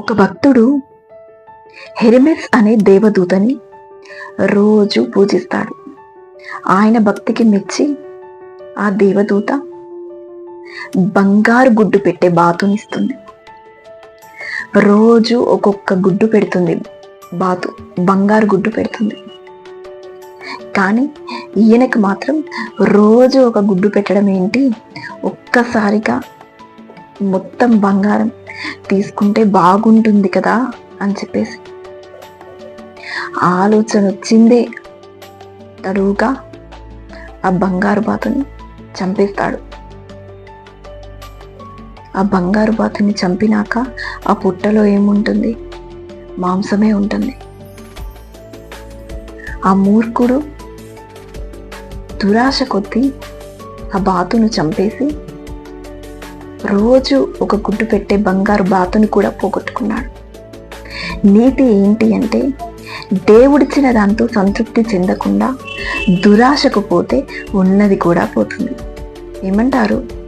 ఒక భక్తుడు హెరిమెస్ అనే దేవదూతని రోజు పూజిస్తాడు. ఆయన భక్తికి మెచ్చి ఆ దేవదూత బంగారు గుడ్డు పెట్టే బాతునిస్తుంది రోజు ఒక్కొక్క గుడ్డు పెడుతుంది. బాతు బంగారు గుడ్డు పెడుతుంది. కానీ ఈయనకు మాత్రం రోజు ఒక గుడ్డు పెట్టడం ఏంటి? ఒక్కసారిగా మొత్తం బంగారం తీసుకుంటే బాగుంటుంది కదా అని చెప్పేసి ఆలోచన వచ్చిందే. తడువుగా ఆ బంగారు బాతుని చంపేస్తాడు. ఆ బంగారు బాతుని చంపినాక ఆ పుట్టలో ఏముంటుంది? మాంసమే ఉంటుంది. ఆ మూర్ఖుడు దురాశ కొద్దీ ఆ బాతును చంపేసి రోజు ఒక గుడ్డు పెట్టే బంగారు బాతుని కూడా పోగొట్టుకున్నాడు. నీతి ఏంటి అంటే దేవుడిచ్చిన దాంతో సంతృప్తి చెందకుండా దురాశకు పోతే ఉన్నది కూడా పోతుంది. ఏమంటారు?